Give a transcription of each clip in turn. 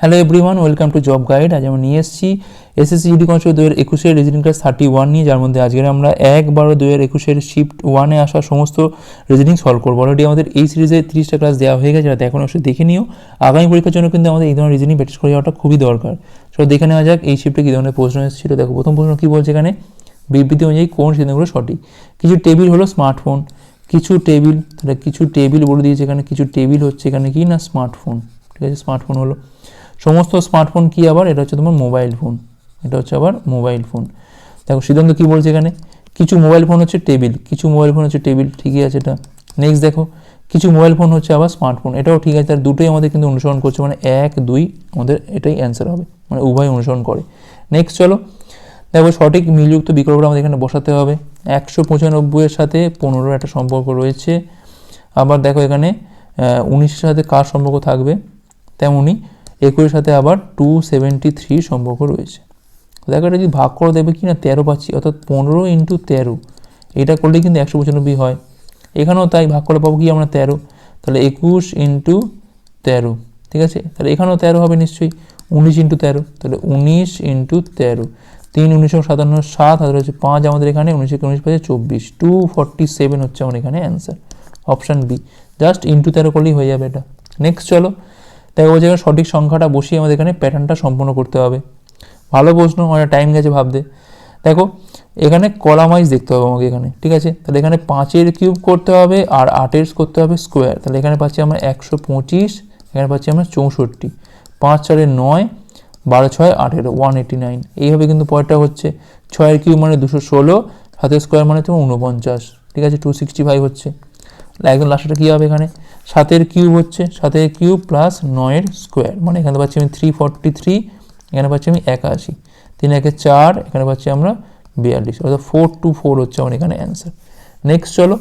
Hello everyone welcome to job guide আজ আমরা নিয়ে এসেছি এসএসসি জিডি কনস্টেবল দু হাজার একুশের রিজনিং ক্লাস থার্টি ওয়ান নিয়ে, যার মধ্যে আজকের আমরা এক বারো দু হাজার একুশের শিফট ওয়ানে আসা সমস্ত রিজনিং সলভ করব। অলরেডি আমাদের এই সিরিজে তিরিশটা ক্লাস দেওয়া হয়ে গেছে, যাতে এখন অবশ্যই দেখে নিও। আগামী পরীক্ষার জন্য কিন্তু আমাদের এই ধরনের রিজনিং প্র্যাকটিস করে যাওয়াটা খুবই দরকার। সো দেখে নেওয়া যাক, এই শিফটে কী ধরনের প্রশ্ন এসেছিল। দেখো, প্রথম প্রশ্ন কী বলছে এখানে? বিবৃতি অনুযায়ী কোন সিদ্ধান্তগুলো সঠিক? কিছু টেবিল হলো স্মার্টফোন কিছু টেবিল তাহলে কিছু টেবিল বলে দিয়েছে এখানে, কিছু টেবিল হচ্ছে এখানে কি না স্মার্টফোন ঠিক আছে স্মার্টফোন হলো। সমস্ত স্মার্টফোন কি আবার? এটা হচ্ছে তোমার মোবাইল ফোন এটা হচ্ছে আবার মোবাইল ফোন দেখো, সিদ্ধান্ত কি বলছে এখানে? কিছু মোবাইল ফোন হচ্ছে টেবিল কিছু মোবাইল ফোন হচ্ছে টেবিল ঠিকই আছে এটা। নেক্সট দেখো, কিছু মোবাইল ফোন হচ্ছে আবার স্মার্টফোন এটাও ঠিক আছে। তার দুটোই আমাদের কিন্তু অনুসরণ করছে মানে এক, দুই, আমাদের এটাই অ্যান্সার হবে মানে উভয় অনুসরণ করে। নেক্সট চলো, দেখো, সঠিক মিলযুক্ত বিকল্পটা আমাদের এখানে বসাতে হবে। একশো পঁচানব্বইয়ের সাথে পনেরোর একটা সম্পর্ক রয়েছে। আবার দেখো এখানে উনিশের সাথে কার সম্পর্ক থাকবে? তেমনই একুশের সাথে আবার টু সেভেন্টি থ্রি সম্পর্ক রয়েছে। দেখো এটা যদি ভাগ করে দেবে কি না তেরো পাচ্ছি, অর্থাৎ পনেরো ইন্টু তেরো, এটা করলে কিন্তু একশো পঁচানব্বই হয়। এখানেও তাই ভাগ করে পাবো কি আমরা তেরো, তাহলে একুশ ইন্টু তেরো, ঠিক আছে? তাহলে এখানেও তেরো হবে নিশ্চয়ই, উনিশ ইন্টু তেরো, তাহলে উনিশ ইন্টু তেরো, তিন উনিশশো সাতান্ন, সাত হাজার হচ্ছে পাঁচ আমাদের এখানে উনিশশো উনিশ পাঁচে চব্বিশ টু ফর্টি সেভেন হচ্ছে আমার এখানে answer option B just into তেরো করলেই হয়ে যাবে এটা। নেক্সট চলো দেখো বলছে জায়গায় সঠিক সংখ্যাটা বসিয়ে আমাদের এখানে প্যাটার্নটা সম্পূর্ণ করতে হবে। ভালো প্রশ্ন অনেক টাইম গেছে ভাবতে। দেখো, এখানে কলামাইজ দেখতে হবে আমাকে এখানে, ঠিক আছে? তাহলে এখানে পাঁচের কিউব করতে হবে আর আটের করতে হবে স্কোয়ার তাহলে এখানে পাচ্ছি আমরা একশো পঁচিশ, এখানে পাচ্ছি আমরা চৌষট্টি। পাঁচ চারে নয়, বারো ছয় আঠেরো ওয়ান এইটি নাইন এইভাবে কিন্তু পরেরটা হচ্ছে। ছয়ের কিউব মানে দুশো ষোলো, সাতের স্কোয়ার মানে তোমার উনপঞ্চাশ ঠিক আছে? টু সিক্সটি ফাইভ হচ্ছে। একদম লাস্টটা কী হবে এখানে? সাতের কিউব হচ্ছে, সাতের কিউব প্লাস নয়ের স্কোয়ার মানে এখানে পাচ্ছি আমি থ্রি ফর্টি থ্রি এখানে পাচ্ছি আমি একাশি। তিন একে চার, এখানে পাচ্ছি আমরা বিয়াল্লিশ। অর্থাৎ ফোর টু ফোর হচ্ছে আমার এখানে অ্যান্সার নেক্সট চলো।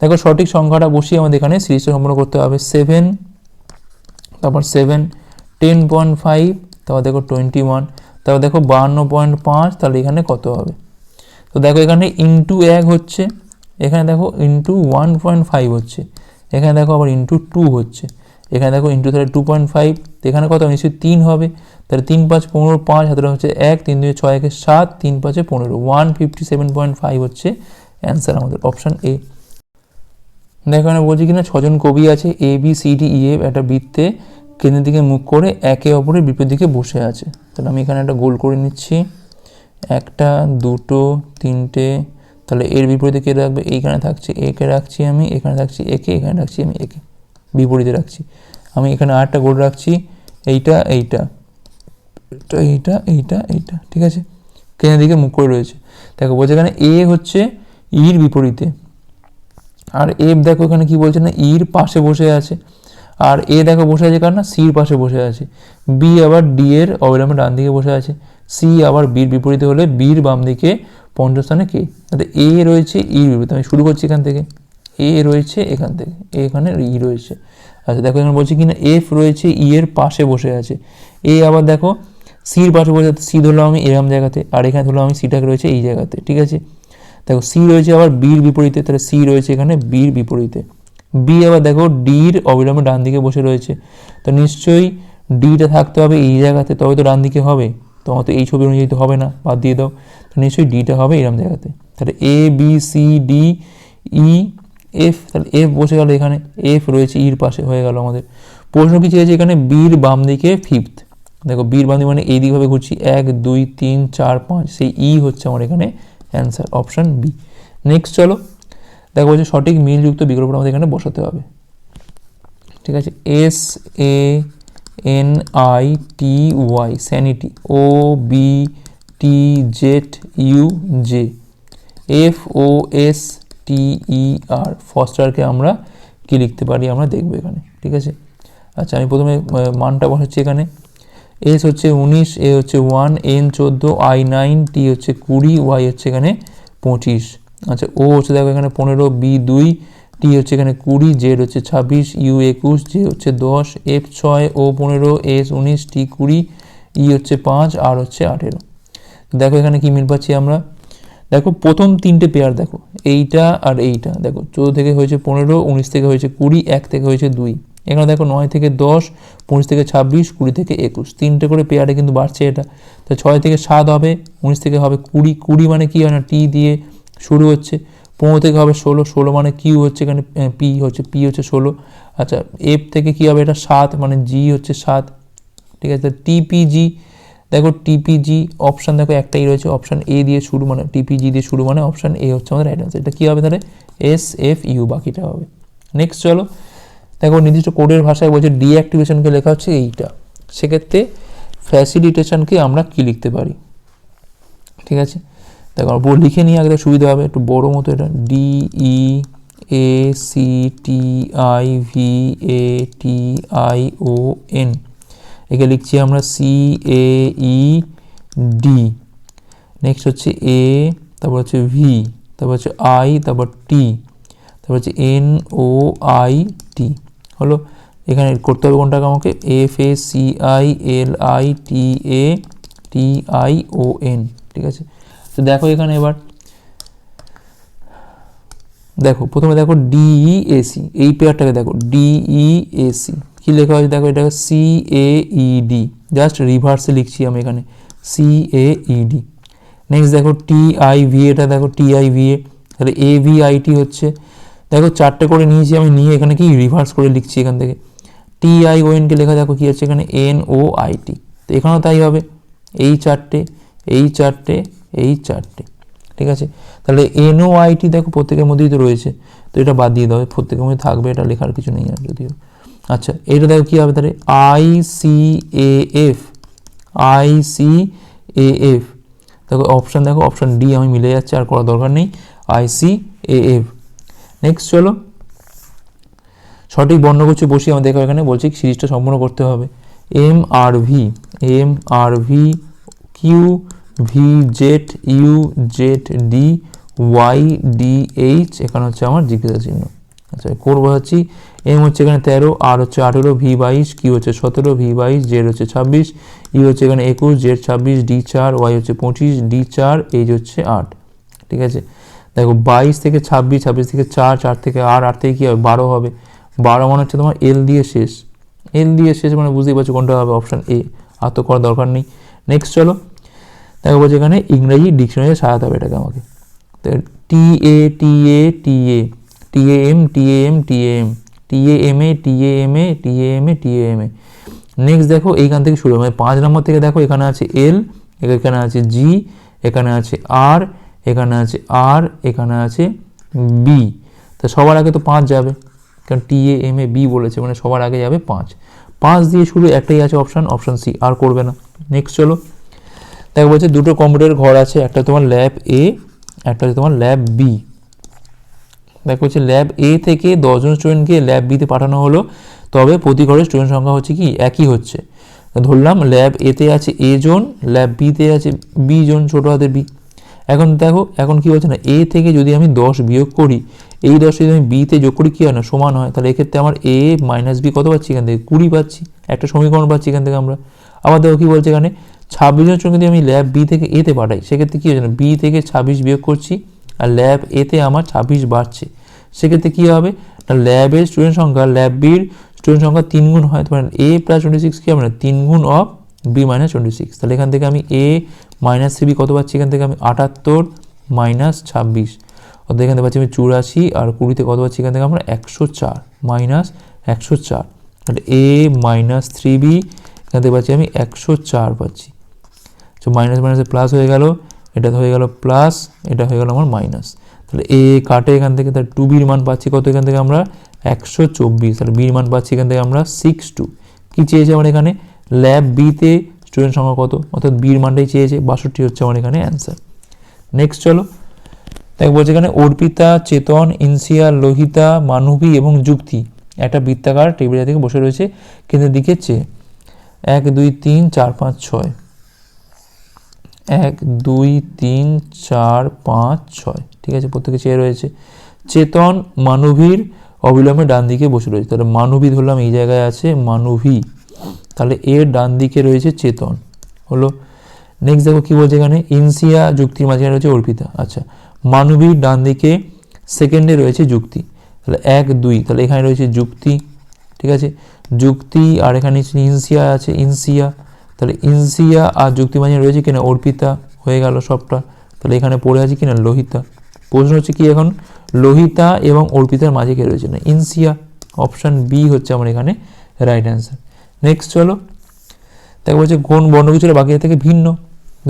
দেখো সঠিক সংখ্যাটা বসিয়ে আমাদের এখানে সিরিজটা সম্পন্ন করতে হবে। সেভেন তারপর সেভেন টেন পয়েন্ট ফাইভ তারপর দেখো টোয়েন্টি ওয়ান তারপর দেখো বাহান্ন পয়েন্ট পাঁচ, তাহলে এখানে কত হবে? তো দেখো এখানে ইন্টু এক হচ্ছে, এখানে দেখো ইন্টু ওয়ান পয়েন্ট ফাইভ হচ্ছে। এখানে দেখো আবার ইন্টু টু হচ্ছে। এখানে দেখো ইন্টু তাহলে টু পয়েন্ট ফাইভ এখানে কত নিশ্চয়ই তিন হবে। তাহলে তিন পাঁচ পনেরো পাঁচ হাতে হচ্ছে এক, তিন, দুই, ছয়, একে সাত, তিন পাঁচে পনেরো। One fifty seven point five হচ্ছে অ্যান্সার আমাদের অপশান এ দেখো এখানে বলছি কিনা, ছজন কবি আছে A B C D E F একটা বৃত্তে কেন্দ্রের দিকে মুখ করে একে অপরের বিপরীত দিকে বসে আছে। তাহলে আমি এখানে একটা গোল করে নিচ্ছি। একটা, দুটো, তিনটে তাহলে এর বিপরীতে কে রাখবে? এইখানে থাকছে, একে রাখছি আমি, এখানে রাখছি একে, এখানে রাখছি আমি, একে। বিপরীতে রাখছি। আমি এখানে আটটা গোল রাখছি, এইটা এইটা। এইটা এইটা এইটা এইটা, ঠিক আছে? কেনের দিকে মুখ করে রয়েছে? দেখো, বলছে এখানে এ হচ্ছে ইর বিপরীতে। আর এফ দেখো এখানে কি বলছে না, ইর পাশে বসে আছে। আর এ দেখো বসে আছে কার না? সির পাশে বসে আছে। বি আবার ডি এর অবিলম্বে ডান দিকে বসে আছে। সি আবার বির বিপরীতে হলে বির বাম দিকে পঞ্চম স্থানে কে? তাহলে এ রয়েছে ই বিপরীতে। আমি শুরু করছি এখান থেকে। এ রয়েছে এখান থেকে। এখানে ই রয়েছে। আচ্ছা দেখো এখানে বলছি কিনা এফ রয়েছে ই এর পাশে বসে আছে। এ আবার দেখো সির পাশে বসে আছে। সি ধরলাম আমি এরম জায়গাতে, আর এখানে ধরলাম আমি সিটাকে রয়েছে এই জায়গাতে, ঠিক আছে? দেখো সি রয়েছে আবার বির বিপরীতে, তাহলে সি রয়েছে এখানে বির বিপরীতে। বি আবার দেখো ডির অবিলম্বে ডান দিকে বসে রয়েছে। তো নিশ্চয়ই ডিটা থাকতে হবে এই জায়গাতে তবে তো ডান দিকে হবে। তোমার তো এই ছবি অনুযায়ী তো হবে না, বাদ দিয়ে দাও। তো নিশ্চয়ই ডিটা হবে এরম জায়গাতে। তাহলে A B C D E F তাহলে এফ বসে গেল এখানে। এফ রয়েছে ইর পাশে, হয়ে গেল আমাদের। প্রশ্ন কি চেয়েছে এখানে? বির বাম দিকে ফিফথ দেখো বীর দিকে মানে এই দিকভাবে ঘুরছি। এক, দুই, তিন, চার, পাঁচ। সেই ই হচ্ছে আমার এখানে অ্যান্সার অপশান বি নেক্সট চলো। দেখো বলছে সঠিক মিলযুক্ত বিকল্পটা আমাদের এখানে বসাতে হবে। ঠিক আছে? S A N I T Y sanity O B T Z U J F O S T E R ফস্টারকে আমরা কি লিখতে পারি? আমরা দেখব এখানে, ঠিক আছে? আচ্ছা আমি প্রথমে মানটা বসাচ্ছি এখানে। এস হচ্ছে উনিশ এ হচ্ছে ওয়ান এন চোদ্দ আই নাইন টি হচ্ছে কুড়ি ওয়াই হচ্ছে এখানে পঁচিশ। আচ্ছা ও হচ্ছে দেখো এখানে পনেরো বি দুই টি হচ্ছে এখানে কুড়ি জেড হচ্ছে ছাব্বিশ, ইউ একুশ, জে হচ্ছে দশ, এফ ছয় ও পনেরো, এস উনিশ, টি কুড়ি, ই হচ্ছে পাঁচ, আর হচ্ছে আঠেরো। দেখো এখানে কি মিল পাচ্ছি আমরা? দেখো প্রথম তিনটে পেয়ার দেখো, এইটা আর এইটা। দেখো চোদ্দ থেকে হয়েছে পনেরো, উনিশ থেকে হয়েছে কুড়ি, এক থেকে হয়েছে দুই। এখানে দেখো নয় থেকে দশ, পঁচিশ থেকে ছাব্বিশ, কুড়ি থেকে একুশ। তিনটে করে পেয়ারে কিন্তু বাড়ছে এটা। তো ছয় থেকে সাত হবে, উনিশ থেকে হবে কুড়ি। কুড়ি মানে কি হয় না? টি দিয়ে শুরু হচ্ছে। পনেরো থেকে হবে ষোলো ষোলো মানে কিউ হচ্ছে এখানে পি হচ্ছে পি হচ্ছে ষোলো। আচ্ছা এফ থেকে কী হবে এটা সাত মানে জি হচ্ছে সাত। ঠিক আছে টিপিজি দেখো টিপিজি অপশান দেখো একটাই রয়েছে অপশান এ দিয়ে শুরু মানে টিপিজি দিয়ে শুরু মানে অপশান এ হচ্ছে আমাদের রাইট আনসার এটা কী হবে তাহলে? এস এফ ইউ বাকিটা হবে। নেক্সট চলো, দেখো নির্দিষ্ট কোডের ভাষায় বলছে ডিঅ্যাক্টিভেশনকে লেখা হচ্ছে এইটা। সেক্ষেত্রে ফ্যাসিলিটেশনকে আমরা কি লিখতে পারি? ঠিক আছে দেখো লিখে নিয়ে আগে সুবিধা হবে, একটু বড় মতো এটা D E A C T I V A T I O N একে লিখছি আমরা C A E D next হচ্ছে এ তারপর হচ্ছে ভি তারপর হচ্ছে আই তারপর টি তারপর হচ্ছে এন ও আই টি হলো, এখানে করতে হবে কোনটাকে আমাকে? F A C I L I T A T I O N ঠিক আছে? তো দেখো এখানে এবার, দেখো, প্রথমে দেখো ডিইএসি এই পেয়ারটাকে দেখো ডিইএসি কী লেখা হয়েছে দেখো এটাকে C A E D just রিভার্সে লিখছি আমি এখানে সি এ ইডি নেক্সট দেখো টি আই ভি এটা দেখো টি আই ভি এ তাহলে এ ভি আই টি হচ্ছে, দেখো চারটে করে নিয়েছি আমি, নিয়ে এখানে কি রিভার্স করে লিখছি এখান থেকে। টি আই ও এনকে লেখা, দেখো কী হচ্ছে এখানে এন ও আই টি তো এখানেও তাই হবে, এই চারটে এই চারটে এই চারটে, ঠিক আছে? তাহলে এনও আইটি দেখো প্রত্যেকের মধ্যেই তো রয়েছে, তো এটা বাদ দিয়ে দেবে প্রত্যেকের মধ্যে থাকবে, এটা লেখার কিছু নেই আর যদিও। আচ্ছা এটা দেখো কী হবে তাহলে? I C A F I C A F দেখো অপশান দেখো অপশান ডি আমি মিলে যাচ্ছে, আর করার দরকার নেই I C A F next চলো, সঠিক বর্ণগুচ্ছ বসিয়ে দেখো এখানে, বলছি সিরিজটা সম্পূর্ণ করতে হবে। M R V M R V Q V Z U Z D Y D H এখানে হচ্ছে আমার জিজ্ঞাসা চিহ্ন। আচ্ছা করব হচ্ছি এম হচ্ছে এখানে তেরো, আর হচ্ছে আঠেরো ভি বাইশ কিউ হচ্ছে সতেরো ভি বাইশ জেড হচ্ছে ছাব্বিশ ইউ হচ্ছে এখানে একুশ জেড ছাব্বিশ ডি চার ওয়াই হচ্ছে পঁচিশ ডি চার এইচ হচ্ছে আট। ঠিক আছে? দেখো, বাইশ থেকে ছাব্বিশ ছাব্বিশ থেকে চার চার থেকে আট আট থেকে কী হবে? বারো হবে। বারো মানে হচ্ছে তোমার এল দিয়ে শেষ। এল দিয়ে শেষ মানে বুঝতেই পারছ কোনটা হবে অপশান এ আর তো করার দরকার নেই। নেক্সট চলো। দেখো বলছে এখানে ইংরাজি ডিকশনারি সাজাতে হবে এটাকে আমাকে। T A T A T A T A M T A M T A M T A M A T A M A T A M A T A M A next দেখো এইখান থেকে শুরু মানে পাঁচ নম্বর থেকে দেখো এখানে আছে এল, এখানে আছে জি, এখানে আছে আর, এখানে আছে আর, এখানে আছে বি। তা সবার আগে তো পাঁচ যাবে। কারণ টি এ এম এ বি বলেছে মানে সবার আগে যাবে পাঁচ। পাঁচ দিয়ে শুরু একটাই আছে অপশান অপশান সি। আর করবে না। নেক্সট চলো। দেখো বলছে দুটো কম্পিউটার ঘর আছে, একটা তোমার ল্যাব এ একটা হচ্ছে তোমার ল্যাব বি দেখো হচ্ছে ল্যাব এ থেকে দশজন স্টুডেন্টকে ল্যাব বিতে পাঠানো হলো। তবে প্রতি ঘরের স্টুডেন্ট সংখ্যা হচ্ছে কি? একই হচ্ছে। ধরলাম ল্যাব এতে আছে এ জন ল্যাব বিতে আছে বি জন, ছোটো হাতে বি এখন দেখো, এখন কি বলছে না এ থেকে যদি আমি দশ বিয়োগ করি, এই দশ যদি আমি বিতে যোগ করি, কী হয় না, সমান হয়। তাহলে এক্ষেত্রে আমার এ মাইনাস বি কত পাচ্ছি এখান থেকে? কুড়ি পাচ্ছি। একটা সমীকরণ পাচ্ছি এখান থেকে আমরা। আবার দেখো কী বলছে এখানে, ছাব্বিশ জন যদি আমি ল্যাব বি থেকে এতে পাঠাই, সেক্ষেত্রে কী হচ্ছে না বি থেকে ছাব্বিশ বিয়োগ করছি, আর ল্যাব এতে আমার ছাব্বিশ বাড়ছে। সেক্ষেত্রে কী হবে? না ল্যাবের স্টুডেন্ট সংখ্যা ল্যাব বির স্টুডেন্ট সংখ্যা তিন গুণ হয়। তোমার এ প্লাস টোয়েন্টি সিক্স কী হবে না, তিন গুণ of B minus twenty six তাহলে এখান থেকে আমি এ মাইনাস থ্রি কত পাচ্ছি এখান থেকে আমি? আটাত্তর মাইনাস ছাব্বিশ। অর্থাৎ এখান থেকে পাচ্ছি আমি চুরাশি, আর কুড়িতে কত পাচ্ছি এখান থেকে আমরা? একশো চার, মাইনাস একশো চার। তাহলে এ মাইনাস থ্রি বি, এখান থেকে পাচ্ছি আমি একশো চার পাচ্ছি। তো মাইনাস মাইনাসে প্লাস হয়ে গেল, এটা হয়ে গেল প্লাস, এটা হয়ে গেল আমার মাইনাস। তাহলে এ কাটে এখান থেকে, তাহলে টু বির মান পাচ্ছি কত এখান থেকে আমরা? একশো চব্বিশ। তাহলে বির মান পাচ্ছি এখান থেকে আমরা সিক্স টু। কী চেয়েছে আমার এখানে? ল্যাব বিতে স্টুডেন্ট সংখ্যা কত? অর্থাৎ বির মানটাই চেয়েছে, বাষট্টি হচ্ছে আমার এখানে অ্যান্সার নেক্সট চলো। দেখ, বলছে এখানে অর্পিতা, চেতন, ইনসিয়া, লোহিতা, মানবী এবং যুক্তি। একটা বৃত্তাকার টেবিলের দিকে বসে রয়েছে, কেন্দ্রের দিকে চেয়ে। এক, দুই, তিন, চার, পাঁচ, ছয়। এক, দুই, তিন, চার, পাঁচ, ছয়। ঠিক আছে, প্রত্যেকে চেয়ে রয়েছে। চেতন, মানবীর অবিলম্বে ডান দিকে বসে রয়েছে। তাহলে মানবী ধরলাম এই জায়গায় আছে মানবী। তাহলে এর ডান দিকে রয়েছে চেতন। হলো নেক্সট দেখো কী বলছে এখানে? ইনসিয়া যুক্তির মাঝখানে রয়েছে অর্পিতা। আচ্ছা মানবীর ডান দিকে সেকেন্ডে রয়েছে যুক্তি। তাহলে এক, দুই, তাহলে এখানে রয়েছে যুক্তি, ঠিক আছে? যুক্তি আর এখানে ইনসিয়া আছে, ইনসিয়া। তাহলে ইনসিয়া আর যুক্তি মাঝে রয়েছে কিনা? অর্পিতা, হয়ে গেল সবটা। তাহলে এখানে পড়ে আছে কিনা? লোহিতা। প্রশ্ন হচ্ছে কি এখন? লোহিতা এবং অর্পিতার মাঝে কে রয়েছে না? ইনসিয়া। অপশান বি হচ্ছে আমার এখানে রাইট অ্যান্সার নেক্সট চলো। দেখো বলছে কোন বর্ণবিচুরা বাকি থেকে ভিন্ন।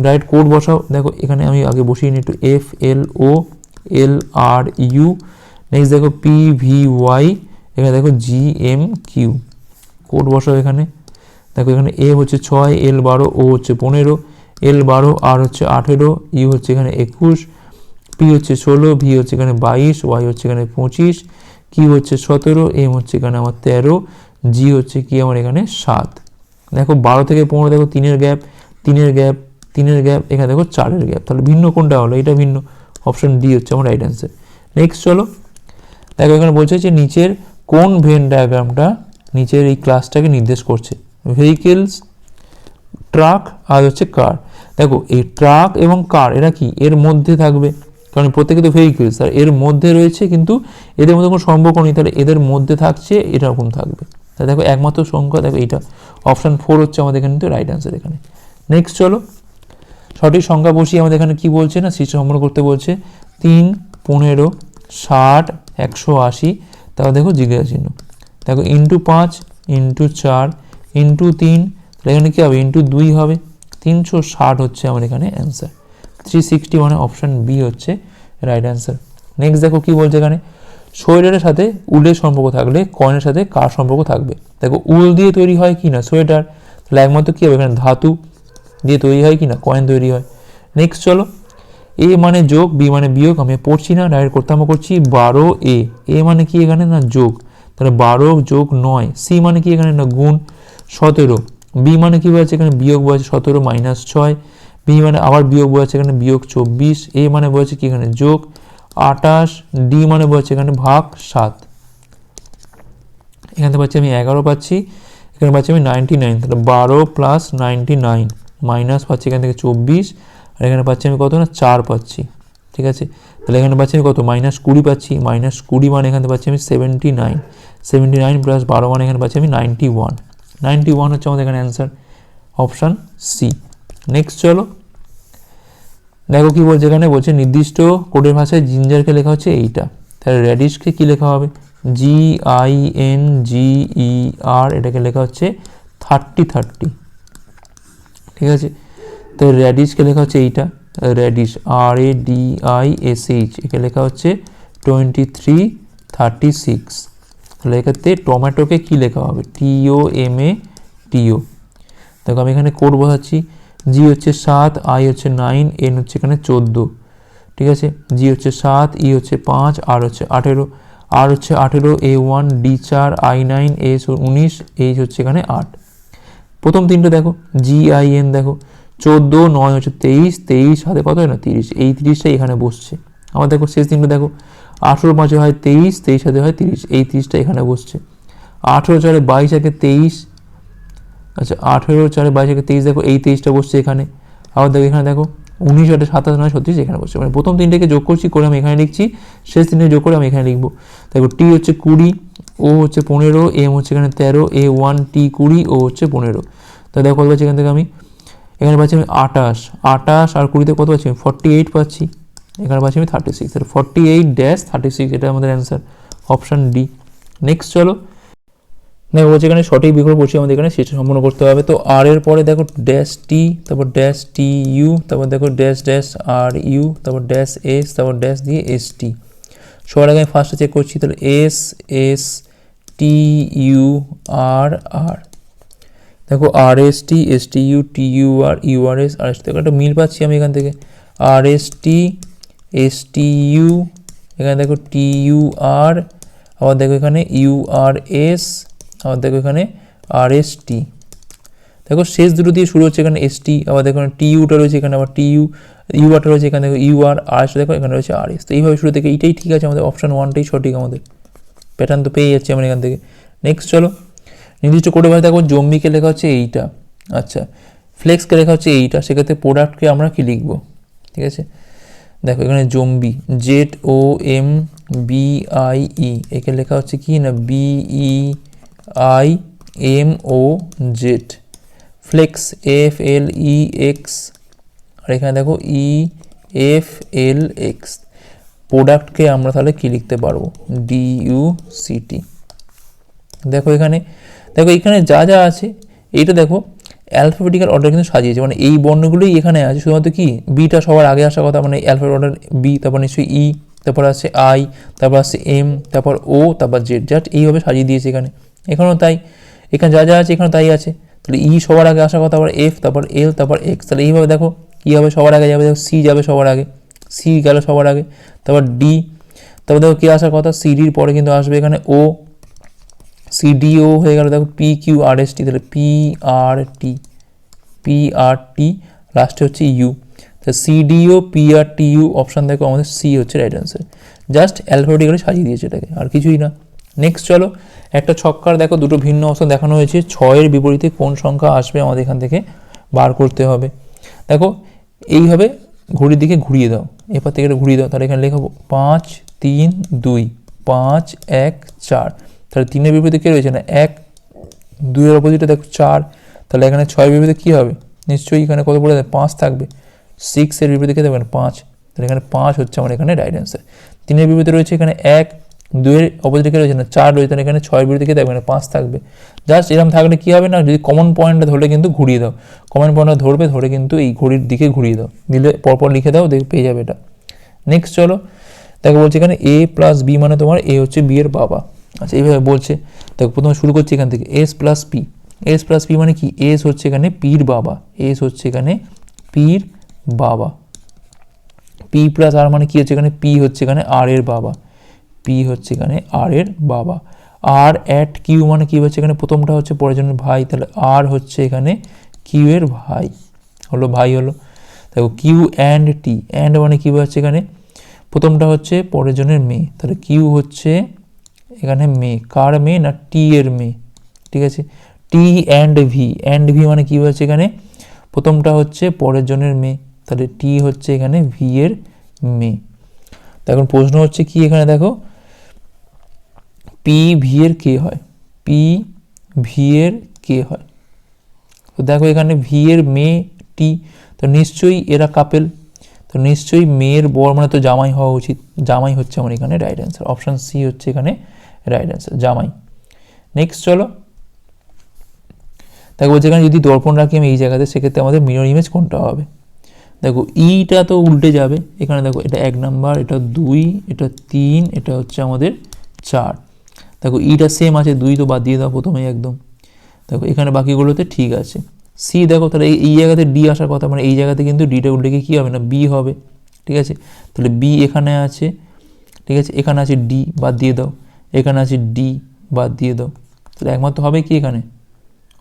রাইট কোড বসাও। দেখো এখানে আমি আগে বসিয়ে নিই একটু F L O L R U next দেখো পি ভি ওয়াই এখানে দেখো জি এম কিউ কোড বসাও এখানে। দেখো এখানে এ হচ্ছে ছয় এল বারো ও হচ্ছে পনেরো। এল বারো আর হচ্ছে আঠেরো ইউ হচ্ছে এখানে একুশ। পি হচ্ছে ষোলো ভি হচ্ছে এখানে বাইশ ওয়াই হচ্ছে এখানে পঁচিশ। কি হচ্ছে সতেরো এম হচ্ছে এখানে আমার তেরো। জি হচ্ছে কি আমার এখানে সাত। দেখো বারো থেকে পনেরো, দেখো তিনের গ্যাপ তিনের গ্যাপ তিনের গ্যাপ, এখানে দেখো চারের গ্যাপ। তাহলে ভিন্ন কোনটা হলো? এটা ভিন্ন। অপশন ডি হচ্ছে আমার রাইট অ্যান্সার নেক্সট চলো। দেখো এখানে বলছে যে নিচের কোন ভেন ডায়াগ্রামটা নিচের এই ক্লাসটাকে নির্দেশ করছে? ভেহিকেলস ট্রাক আর হচ্ছে কার দেখো এই ট্রাক এবং কার এরা কি? এর মধ্যে থাকবে। কারণ প্রত্যেকে তো ভেহিকেলস আর এর মধ্যে রয়েছে কিন্তু এদের মধ্যে কোনো সম্পর্ক নেই। তাহলে এদের মধ্যে থাকছে, এরকম থাকবে। তাহলে দেখো একমাত্র সংখ্যা, দেখো এইটা। অপশান ফোর হচ্ছে আমাদের এখানে, তো রাইট অ্যান্সার এখানে। নেক্সট চলো। সঠিক সংখ্যা বসিয়ে আমাদের এখানে কি বলছে না? শীর্ষ সম্পন্ন করতে বলছে তিন, পনেরো, ষাট, একশো আশি। তারপর দেখো জিজ্ঞাসা চিহ্ন। দেখো ইন্টু পাঁচ ইন্টু চার ইন্টু তিন, তাহলে এখানে কী হবে? ইন্টু দুই হবে। তিনশো ষাট হচ্ছে আমার এখানে অ্যান্সার থ্রি সিক্সটি মানে অপশান বি হচ্ছে রাইট অ্যান্সার নেক্সট দেখো কী বলছে এখানে? সোয়েটারের সাথে উলের সম্পর্ক থাকলে কয়েনের সাথে কার সম্পর্ক থাকবে? দেখো, উল দিয়ে তৈরি হয় কি না? সোয়েটার। তাহলে একমাত্র কী হবে এখানে? ধাতু দিয়ে তৈরি হয় কি না? কয়েন তৈরি হয়। নেক্সট চলো। এ মানে যোগ, বি মানে বিয়োগ, আমি পড়ছি না ডাইরেক্ট করতে আমরা করছি বারো এ। এ মানে কি এখানে না যোগ? তাহলে বারো যোগ নয়, সি মানে কি এখানে না গুণ? সতেরো। বি মানে কি বলছে এখানে? বিয়োগ বলছে সতেরো মাইনাস ছয়। বি মানে আবার বিয়োগ বলছে এখানে বিয়োগ চব্বিশ। এ মানে বলছে কি এখানে যোগ? আটাশ ডি মানে বলছে এখানে ভাগ সাত। এখানে পাচ্ছি আমি এগারো পাচ্ছি, এখানে পাচ্ছি আমি নাইনটি নাইন তাহলে বারো প্লাস নাইনটি নাইন মাইনাস পাচ্ছি এখান থেকে চব্বিশ, আর এখানে পাচ্ছি আমি কত না, চার পাচ্ছি, ঠিক আছে? তাহলে এখানে পাচ্ছি আমি কত মাইনাস কুড়ি পাচ্ছি মাইনাস কুড়ি মানে এখানে পাচ্ছি আমি seventy nine seventy nine plus বারো মানে এখানে পাচ্ছি আমি নাইনটি ওয়ান নাইনটি ওয়ান হচ্ছে আমাদের এখানে অ্যান্সার অপশান সি নেক্সট চলো দেখো কি বলছে এখানে? বলছে নির্দিষ্ট কোডের ভাষায় জিঞ্জারকে লেখা হচ্ছে এইটা। তাহলে র্যাডিশকে কি লেখা হবে? জি আই এন জি ই আর এটাকে লেখা হচ্ছে থার্টি থার্টি ঠিক আছে? তো র্যাডিশকে লেখা হচ্ছে এইটা। Radish R A D I S H একে লেখা হচ্ছে টোয়েন্টি থ্রি থার্টি সিক্স তাহলে এক্ষেত্রে টমেটোকে কী লেখা হবে? টিও এম এ টিও দেখো আমি এখানে কোড বোঝাচ্ছি। জি হচ্ছে সাত আই হচ্ছে নাইন এন হচ্ছে এখানে চোদ্দ। ঠিক আছে? জি হচ্ছে সাত ই হচ্ছে পাঁচ আর হচ্ছে আঠেরো। আর হচ্ছে আঠেরো এ ওয়ান ডি চার আই নাইন এস উনিশ এইচ হচ্ছে এখানে আট। প্রথম তিনটে দেখো। জি আই এন দেখো। চোদ্দ, নয় হচ্ছে তেইশ তেইশ হাতে কত হয় না? তিরিশ। এই তিরিশটা এখানে বসছে। আবার দেখো, শেষ তিনটে দেখো। আঠেরো পাঁচে হয় তেইশ তেইশ হাতে হয় তিরিশ। এই তিরিশটা এখানে বসছে। আঠেরো চারে বাইশ একে তেইশ আচ্ছা আঠেরো চারে বাইশ একে তেইশ দেখো, এই তেইশটা বসছে এখানে। আবার দেখো, এখানে দেখো, উনিশ আটে সাতাশ, নয় ছত্রিশ এখানে বসছে। মানে প্রথম তিনটাকে যোগ করছি, করে আমি এখানে লিখছি, শেষ তিনটে যোগ করে আমি এখানে লিখব। দেখো, টি হচ্ছে কুড়ি, ও হচ্ছে পনেরো, এম হচ্ছে এখানে তেরো, এ ওয়ান, টি কুড়ি, ও হচ্ছে পনেরো। তো দেখো, কত পাচ্ছি এখান থেকে আমি? এখানে পাচ্ছি আমি আটাশ। আটাশ আর কুড়িতে কত পাচ্ছি আমি? ফর্টি এইট পাচ্ছি। এখানে পাচ্ছি আমি thirty six forty eight dash thirty six এটা আমাদের অ্যান্সার অপশান ডি নেক্সট চলো। দেখো বলছে এখানে সঠিক বিকল্প বসে আমাদের এখানে সেটা সম্পূর্ণ করতে হবে। তো আর এর পরে দেখো ড্যাশ টি তারপর ড্যাশ টি ইউ তারপর দেখো ড্যাশ ড্যাশ আর ইউ তারপর ড্যাশ এস তারপর ড্যাশ দিয়ে এস টি সবার আগে আমি ফার্স্টে চেক করছি, তাহলে S S T U R R দেখো R S T S T U T U R U R S R S দেখো একটা মিল পাচ্ছি আমি এখান থেকে। R S T S T U এখানে দেখো টি ইউ আর আবার দেখো এখানে ইউ আর এস আবার দেখো এখানে আর এস টি দেখো শেষ দুটো দিয়ে শুরু হচ্ছে এখানে এস টি আবার দেখো টি ইউটা রয়েছে, এখানে আবার টি ইউ ইউ আরটা রয়েছে, এখানে দেখো ইউ আর আর এস দেখো, এখানে রয়েছে আর এস তো এইভাবে শুরু থেকে এইটাই ঠিক আছে আমাদের অপশান ওয়ানটাই সঠিক আমাদের। প্যাটার্ন তো পেয়ে যাচ্ছি আমরা এখান থেকে। নেক্সট চলো। নির্দিষ্ট কোডে ভাষা দেখো জম্বিকে লেখা হচ্ছে এইটা। আচ্ছা। ফ্লেক্সকে লেখা হচ্ছে এইটা। সেক্ষেত্রে প্রোডাক্টকে আমরা কি লিখব? ঠিক আছে? দেখো এখানে zombie Z O M B I E একে লেখা হচ্ছে কি না? B E I M O Z flex F L E X আর এখানে দেখো ই এফ এল এক্স প্রোডাক্টকে আমরা তাহলে কি লিখতে পারব? ডি ইউ সি টি দেখো এখানে দেখো এখানে যা যা আছে, এইটা দেখো অ্যালফাবেটিক্যাল অর্ডার কিন্তু সাজিয়েছে। মানে এই বর্ণগুলোই এখানে আছে, শুধুমাত্র কি? বিটা সবার আগে আসার কথা মানে অ্যালফাবেট অর্ডার বি তারপর নিশ্চয়ই ই তারপর আসছে আই তারপর আসছে এম তারপর ও তারপর জেড জাস্ট এইভাবে সাজিয়ে দিয়েছে এখানে। এখানেও তাই। এখানে যা যা আছে এখানে তাই আছে। তাহলে ই সবার আগে আসার কথা আবার এফ তারপর এল তারপর এক্স তাহলে এইভাবে দেখো, কী হবে সবার আগে যাবে? দেখো সি যাবে সবার আগে। সি গেল সবার আগে। তারপর ডি তারপর দেখো, কী আসার কথা? সিডির পরে কিন্তু আসবে এখানে ও সিডিও হয়ে গেল, দেখো P Q R S T তাহলে P R T P R টি লাস্টে হচ্ছে ইউ তো C D O P R T U option দেখো, আমাদের সি হচ্ছে রাইট অ্যান্সার জাস্ট অ্যালফাবেটিক্যালি সাজিয়ে দিয়েছে এটাকে, আর কিছুই না। নেক্সট চলো, একটা ছক্কার দেখো, দুটো ভিন্ন অপশন দেখানো হয়েছে। ছয়ের বিপরীতে কোন সংখ্যা আসবে আমাদের এখান থেকে বার করতে হবে। দেখো, এইভাবে ঘড়ির দিকে ঘুরিয়ে দাও। এরপর থেকে ঘুরিয়ে দাও, তাহলে এখানে লেখাবো, পাঁচ, তিন, দুই, পাঁচ, এক, চার। তাহলে তিনের বিপরীতে কে রয়েছে না? এক, দুইয়ের অপোজিটে দেখো, চার। তাহলে এখানে ছয় বিপরীতে কী হবে? নিশ্চয়ই এখানে কত পড়ে পাঁচ থাকবে। সিক্সের বিপরীতে কে দেবেন পাঁচ। তাহলে এখানে পাঁচ হচ্ছে আমার এখানে রাইট অ্যান্সার তিনের বিপরীতে রয়েছে এখানে এক দুইয়ের অপোজিটে কে রয়েছে না, চার রয়েছে না, এখানে ছয়ের কে দেখবে না, পাঁচ থাকবে। জাস্ট এরকম থাকলে কী হবে না, যদি কমন পয়েন্টটা ধরলে কিন্তু ঘুরিয়ে দাও। কমন পয়েন্টটা ধরবে, ধরে কিন্তু এই ঘড়ির দিকে ঘুরিয়ে দাও। দিলে পরপর লিখে দাও দেখ পেয়ে যাবে এটা। নেক্সট চলো, দেখো বলছে এখানে এ প্লাস বি মানে তোমার এ হচ্ছে বি এর বাবা। আচ্ছা এইভাবে বলছে। দেখো, প্রথমে শুরু করছি এখান থেকে। S plus P S plus P মানে কি? এস হচ্ছে এখানে পির বাবা। এস হচ্ছে এখানে পির বাবা। পি প্লাস আর মানে কি হচ্ছে এখানে? পি হচ্ছে এখানে আর এর বাবা। পি হচ্ছে এখানে আর এর বাবা। আর অ্যাট কিউ মানে কি হচ্ছে? এখানে প্রথমটা হচ্ছে পরের জন্য ভাই, তাহলে আর হচ্ছে এখানে কিউ এর ভাই। হলো ভাই হলো। দেখো কিউ অ্যান্ড টি অ্যান্ড মানে কি হচ্ছে এখানে? প্রথমটা হচ্ছে পরের জনের মেয়ে। তাহলে কিউ হচ্ছে এখানে মেয়ে। কার মেয়ে না টি এর মেয়ে? ঠিক আছে? T and V and V মানে কী হচ্ছে এখানে? প্রথমটা হচ্ছে পরের জনের মেয়ে। তাহলে টি হচ্ছে এখানে ভি এর মেয়ে। তো এখন প্রশ্ন হচ্ছে কি এখানে? দেখো পি ভি এর কে হয়। পি ভি এর কে হয়। তো দেখো এখানে ভি এর মেয়ে টি তো নিশ্চয়ই এরা কাপেল তো নিশ্চয়ই মেয়ের বর মানে তো জামাই হওয়া উচিত। জামাই হচ্ছে আমার এখানে রাইট অ্যান্সার অপশান সি হচ্ছে এখানে রাইট অ্যান্সার জামাই। নেক্সট চলো। দেখো বলছে এখানে যদি দর্পণ রাখি আমি এই জায়গাতে, সেক্ষেত্রে আমাদের মিরর ইমেজ কোনটা হবে? দেখো ইটা তো উল্টে যাবে। এখানে দেখো এটা এক নাম্বার এটা দুই, এটা তিন, এটা হচ্ছে আমাদের চার। দেখো ইটা সেম আছে, দুই তো বাদ দিয়ে দাও প্রথমেই একদম। দেখো এখানে বাকিগুলোতে ঠিক আছে। সি দেখো তাহলে এই জায়গাতে ডি আসার কথা মানে এই জায়গাতে কিন্তু ডিটা উল্টে গিয়ে কী হবে না? বি হবে, ঠিক আছে? তাহলে বি এখানে আছে, ঠিক আছে? এখানে আছে ডি বাদ দিয়ে দাও। এখানে আছে ডি বাদ দিয়ে দাও। তাহলে একমাত্র হবে কি এখানে?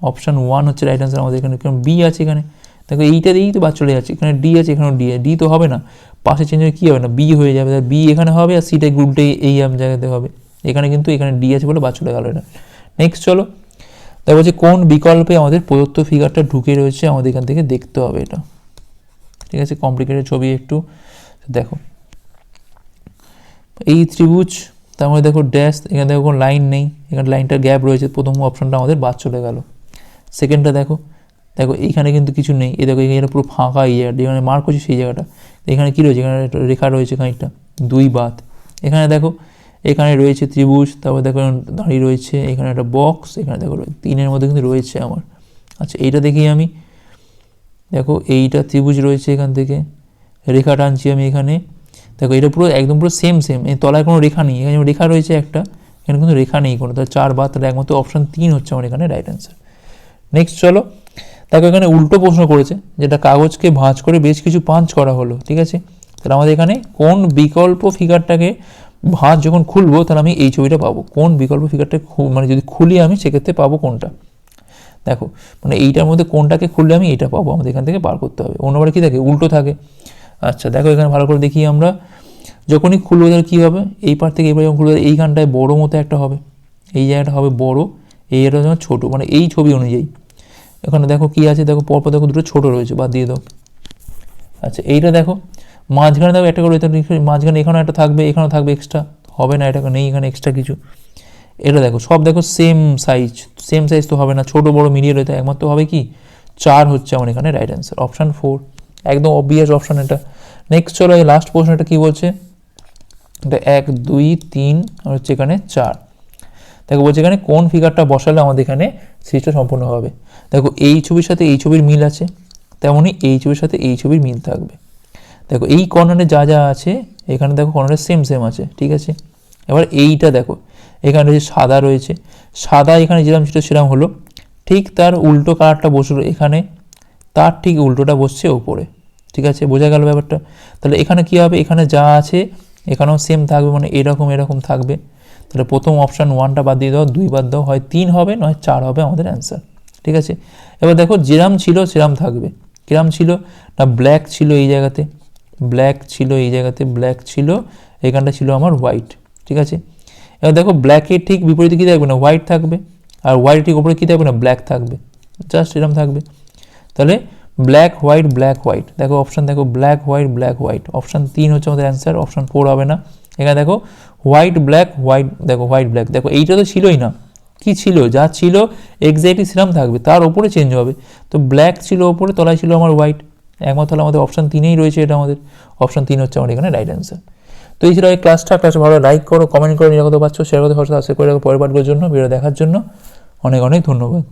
অপশান ওয়ান হচ্ছে রাইট অ্যান্সার আমাদের এখানে। কারণ বি আছে এখানে। দেখো এইটা দিয়েই তো বাদ চলে যাচ্ছে। এখানে ডি আছে, এখানেও ডি ডি তো হবে না। পাশে চেঞ্জ হয়ে কী হবে না? বি হয়ে যাবে। বি এখানে হবে আর সিটা গ্রুপটা এই জায়গাতে হবে। এখানে কিন্তু এখানে ডি আছে বলে বাদ চলে গেল এটা। নেক্সট চলো। তারপর বলছে কোন বিকল্পে আমাদের প্রদত্ত ফিগারটা ঢুকে রয়েছে, আমাদের এখান থেকে দেখতে হবে এটা। ঠিক আছে? কমপ্লিকেটেড ছবি একটু। দেখো। এই ত্রিভুজ তারপরে দেখো ড্যাশ এখানে দেখো কোনো লাইন নেই। এখানে লাইনটার গ্যাপ রয়েছে, প্রথম অপশনটা আমাদের বাদ চলে গেল। সেকেন্ডটা দেখো। দেখো এইখানে কিন্তু কিছু নেই। এ দেখো, এখানে পুরো ফাঁকা এই জায়গাটা। যেখানে মার্ক করছি সেই জায়গাটা। এখানে কী রয়েছে? এখানে রেখা রয়েছে খানিকটা। দুই বাদ। এখানে দেখো এখানে রয়েছে ত্রিভুজ, তারপর দেখো দাঁড়িয়ে রয়েছে এখানে একটা বক্স এখানে দেখো তিনের মধ্যে কিন্তু রয়েছে আমার। আচ্ছা এইটা দেখি আমি। দেখো, এইটা ত্রিভুজ রয়েছে এখান থেকে। রেখা টানছি আমি এখানে। দেখো, এটা পুরো একদম পুরো সেম সেম এই তলায় কোনো রেখা নেই। এখানে রেখা রয়েছে একটা, এখানে কিন্তু রেখা নেই কোনো। তাহলে চার বাদ, তাহলে একমাত্র অপশান তিন হচ্ছে আমার এখানে রাইট অ্যান্সার নেক্সট চলো। দেখো, এখানে উল্টো প্রশ্ন করেছে, যেটা কাগজকে ভাঁজ করে বেশ কিছু পাঞ্চ করা হলো, ঠিক আছে? তাহলে আমাদের এখানে কোন বিকল্প ফিগারটাকে ভাঁজ যখন খুলবো, তাহলে আমি এই ছবিটা পাবো। কোন বিকল্প ফিগারটা মানে যদি খুলি আমি, সেক্ষেত্রে পাবো কোনটা? দেখো মানে এইটার মধ্যে কোনটাকে খুললে আমি এটা পাবো, আমাদের এখান থেকে বার করতে হবে। অন্যবার কী থাকে? উল্টো থাকে। আচ্ছা দেখো এখানে ভালো করে দেখি আমরা। যখনই খুলবো তাহলে কী হবে? এই পার থেকে এবার যখন খুলবো এইখানটায় বড়ো মতো একটা হবে। এই জায়গাটা হবে বড়, এই জায়গাটা যেমন ছোটো। মানে এই ছবি অনুযায়ী। এখানে দেখো কী আছে? দেখো, পরপর দেখো দুটো ছোটো রয়েছে, বাদ দিয়ে দাও। আচ্ছা এইটা দেখো। মাঝখানে দেখো একটা করে মাঝখানে এখানেও একটা থাকবে, এখানেও থাকবে এক্সট্রা হবে না, এটা নেই, এখানে এক্সট্রা কিছু। এটা দেখো, সব দেখো সেম সাইজ সেম সাইজ তো হবে না, ছোট, বড় মিলিয়ে রয়েছে একমাত্র হবে কি? চার হচ্ছে আমার এখানে রাইট অ্যান্সার অপশান ফোর একদম অবভিয়াস অপশান এটা। নেক্সট চলো, এই লাস্ট প্রশ্ন এটা কী বলছে? এটা এক, দুই, তিন, আর হচ্ছে এখানে চার। দেখো, বলছে এখানে কোন ফিগারটা বসালে আমাদের এখানে সিরিজটা সম্পূর্ণ হবে। দেখো, এই ছবির সাথে এই ছবির মিল আছে তেমনই এই ছবির সাথে এই ছবির মিল থাকবে। দেখো, এই কর্নারে যা যা আছে, এখানে দেখো কর্নারে সেম সেম আছে, ঠিক আছে? এবার এইটা দেখো, এখানে রয়েছে সাদা রয়েছে, সাদা এখানে যেরকম ছিল সেরকম হলো। ঠিক তার উল্টো কালারটা বসল এখানে, তার ঠিক উল্টোটা বসছে ওপরে, ঠিক আছে? বোঝা গেল ব্যাপারটা? তাহলে এখানে কী হবে? এখানে যা আছে, এখানেও সেম থাকবে মানে এরকম এরকম থাকবে। তাহলে প্রথম অপশান ওয়ানটা বাদ দিয়ে দাও, দুই বাদ দাও, হয় তিন হবে, নয় চার হবে আমাদের অ্যান্সার ঠিক আছে? এবার দেখো যেরাম ছিল, সেরাম থাকবে। কিরাম ছিল? না ব্ল্যাক ছিল এই জায়গাতে ব্ল্যাক ছিল, এই জায়গাতে ব্ল্যাক ছিল, এখানটা ছিল আমার হোয়াইট ঠিক আছে? এবার দেখো ব্ল্যাকের ঠিক বিপরীতে কী থাকবে না? হোয়াইট থাকবে, আর হোয়াইট ঠিক ওপরে কী থাকবে না? ব্ল্যাক থাকবে জাস্ট এরকম থাকবে। তাহলে ব্ল্যাক হোয়াইট ব্ল্যাক হোয়াইট দেখো অপশান দেখো black white black white option তিন হচ্ছে আমাদের অ্যান্সার অপশান ফোর হবে না। এখানে দেখো হোয়াইট ব্ল্যাক হোয়াইট দেখো হোয়াইট ব্ল্যাক দেখো এইটা তো ছিলই না। কি ছিল? যা ছিল এক্স্যাক্টলি সেরাম থাকবে, তার ওপরে চেঞ্জ হবে। তো ব্ল্যাক ছিল ওপরে, তলায় ছিল আমার হোয়াইট একমাত্র তাহলে আমাদের অপশান তিনেই রয়েছে, এটা আমাদের অপশান তিন হচ্ছে আমাদের এখানে রাইট অ্যান্সার তো এই ছিল এই ক্লাসটা ক্লাস ভালো লাইক করো কমেন্ট করো, নিরাপদ পাচ্ছ শেয়ার করতে পারছ আশা করে, পরের পাঠগুলোর জন্য ভিডিও দেখার জন্য অনেক অনেক ধন্যবাদ।